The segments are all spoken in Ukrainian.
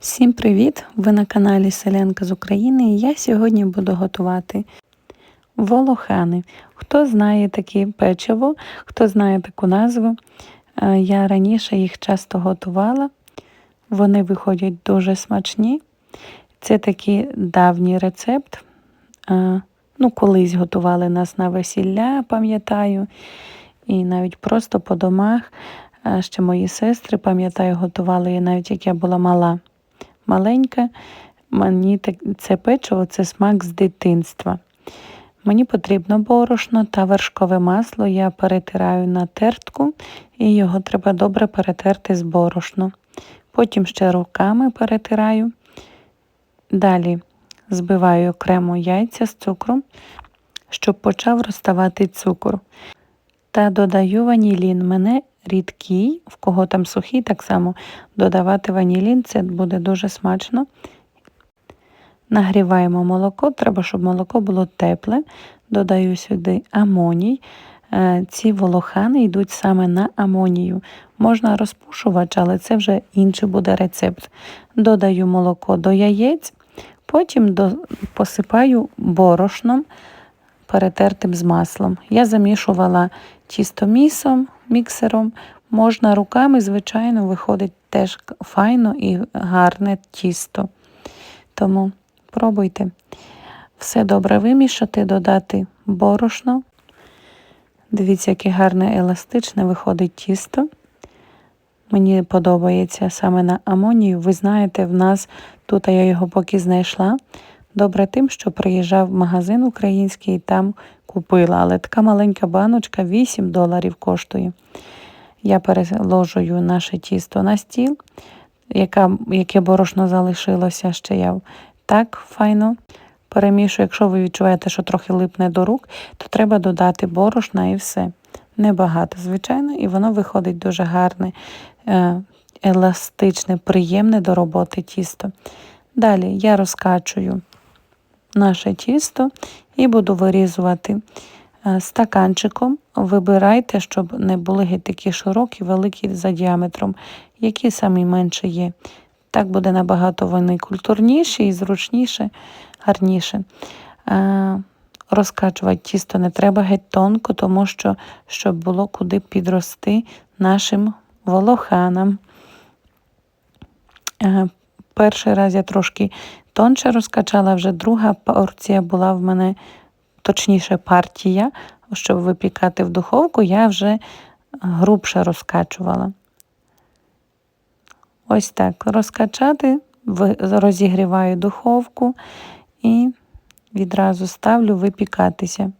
Всім привіт! Ви на каналі Селянка з України і я сьогодні буду готувати волохани. Хто знає таке печиво, хто знає таку назву, е, я раніше їх часто готувала. Вони виходять дуже смачні. Це такий давній рецепт. Е, Ну, Колись готували нас на весілля, пам'ятаю, і навіть просто по домах. Е, ще мої сестри, пам'ятаю, готували навіть як я була мала маленька. Мені це печиво це смак з дитинства. Мені потрібно борошно та вершкове масло. Я перетираю на тертку і його треба добре перетерти з борошно. Потім ще руками перетираю. Далі збиваю окремо яйця з цукром, щоб почав розставати цукор. Та додаю ванілін. Мене рідкий, в кого там сухий, так само додавати ванілін, це буде дуже смачно. Нагріваємо молоко, треба, щоб молоко було тепле. Додаю сюди амоній. Е, ці волохани йдуть саме на амонію. Можна розпушувач, але це вже інший буде рецепт. Додаю молоко до яєць, потім посипаю борошном, перетертим з маслом. Я замішувала тісто місом, міксером. Можна руками, звичайно, виходить теж файно і гарне тісто. Тому пробуйте. Все добре вимішати, додати борошно. Дивіться, яке гарне еластичне виходить тісто. Мені подобається саме на амонію. Ви знаєте, в нас тут я його поки знайшла. Добре тим, що приїжджав в магазин український і там купила. Але така маленька баночка 8 доларів коштує. Я переложую наше тісто на стіл, яка, яке борошно залишилося ще я так файно перемішую. Якщо ви відчуваєте, що трохи липне до рук, то треба додати борошна і все. Небагато, звичайно, і воно виходить дуже гарне, е, еластичне, приємне до роботи тісто. Далі я розкачую наше тісто і буду вирізувати е, стаканчиком. Вибирайте, щоб не були такі широкі, великі за діаметром, які самі менше є. Так буде набагато вони культурніші і зручніше, гарніше. Е, розкачувати тісто не треба геть тонко, тому що щоб було куди підрости нашим волоханам. Е, перший раз я трошки тонше розкачала, вже друга порція була в мене, точніше, партія, щоб випікати в духовку, я вже грубше розкачувала. Ось так розкачати, розігріваю духовку і відразу ставлю випікатися.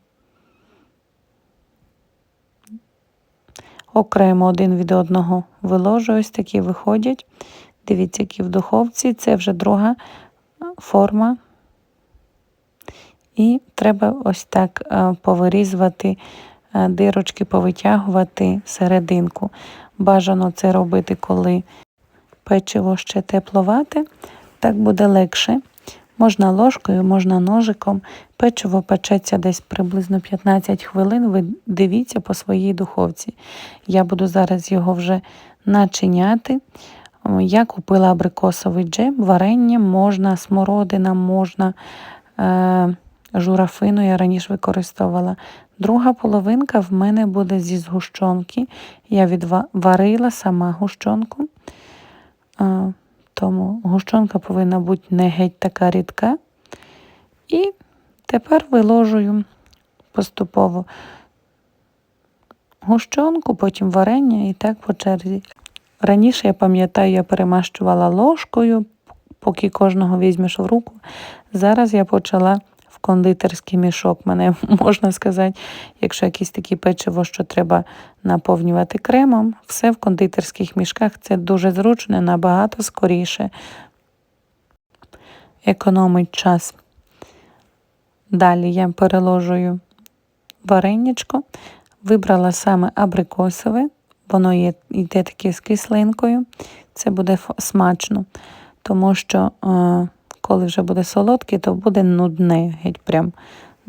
Окремо один від одного виложу, ось такі виходять. Дивіться, які в духовці, це вже друга форма. І треба ось так е, повирізувати е, дирочки, повитягувати серединку. Бажано це робити, коли печиво ще тепловате, так буде легше. Можна ложкою, можна ножиком. Печиво печеться десь приблизно 15 хвилин. Ви дивіться по своїй духовці. Я буду зараз його вже начиняти. Я купила абрикосовий джем, варення можна, смородина можна, е, журафину я раніше використовувала. Друга половинка в мене буде зі згущенки. Я відварила сама гущонку. Е, тому гущонка повинна бути не геть така рідка. І тепер виложую поступово гущонку, потім варення і так по черзі. Раніше, я пам'ятаю, я перемащувала ложкою, поки кожного візьмеш в руку. Зараз я почала в кондитерський мішок. Мене можна сказати, якщо якісь такі печиво, що треба наповнювати кремом, все в кондитерських мішках це дуже зручно, набагато скоріше. Економить час. Далі я переложую вареничко, вибрала саме абрикосове. Воно є, йде таке з кислинкою, це буде смачно, тому що, е, коли вже буде солодке, то буде нудне, геть прям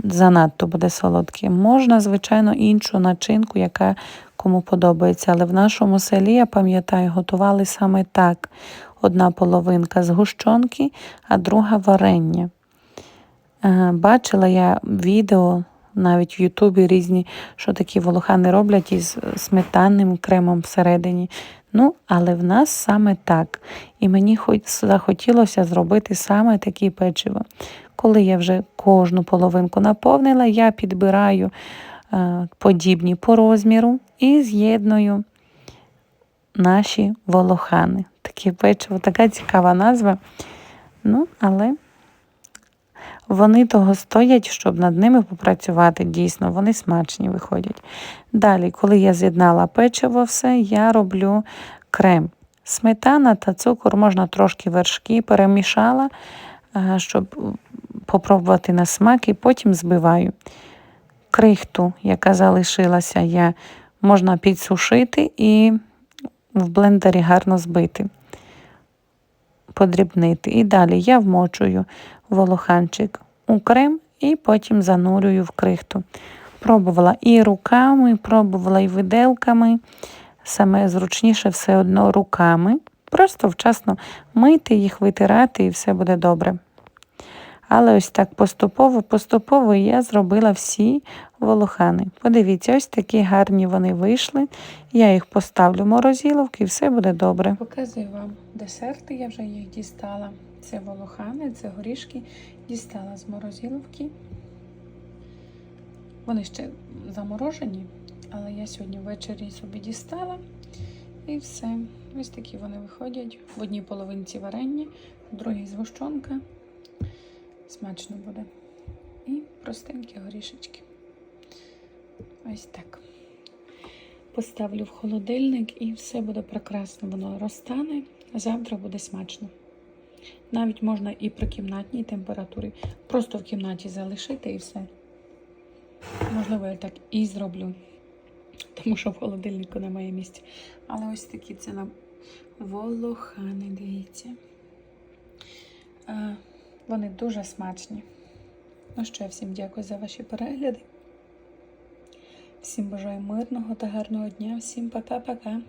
занадто буде солодке. Можна, звичайно, іншу начинку, яка кому подобається. Але в нашому селі, я пам'ятаю, готували саме так. одна половинка згущенки, а друга варення. Е, Бачила я відео навіть в Ютубі різні, що такі волохани роблять із сметанним кремом всередині. Ну, але в нас саме так. І мені хоч захотілося зробити саме такі печиво. Коли я вже кожну половинку наповнила, я підбираю е, подібні по розміру і з'єдную наші волохани. Таке печиво, така цікава назва. Ну, але вони того стоять, щоб над ними попрацювати. Дійсно, вони смачні виходять. Далі, коли я з'єднала печиво, все, я роблю крем. Сметана та цукор можна трошки вершки перемішала, е, щоб попробувати на смак, і потім збиваю. Крихту, яка залишилася, я можна підсушити і в блендері гарно збити, подрібнити. І далі я вмочую волоханчик у крем і потім занурюю в крихту. Пробувала і руками, пробувала і виделками. Саме зручніше все одно руками. Просто вчасно мити їх, витирати і все буде добре. Але ось так поступово-поступово я зробила всі волохани. Подивіться, ось такі гарні вони вийшли. Я їх поставлю в морозиловки і все буде добре. Показую вам десерти, я вже їх дістала. Це волохани, це горішки. Дістала з морозиловки. Вони ще заморожені, але я сьогодні ввечері собі дістала. І все. Ось такі вони виходять. В одній половинці варення, в другій згущенка. Смачно буде. І простенькі горішечки. Ось так. Поставлю в холодильник і все буде прекрасно. Воно розтане, завтра буде смачно. Навіть можна і при кімнатній температурі. Просто в кімнаті залишити і все. Можливо, я так і зроблю, тому що в холодильнику немає місця. Але ось такі це нам волохани, дивіться. А, вони дуже смачні. Ну що, всім дякую за ваші перегляди. Всім бажаю мирного та гарного дня. Всім пока-пока.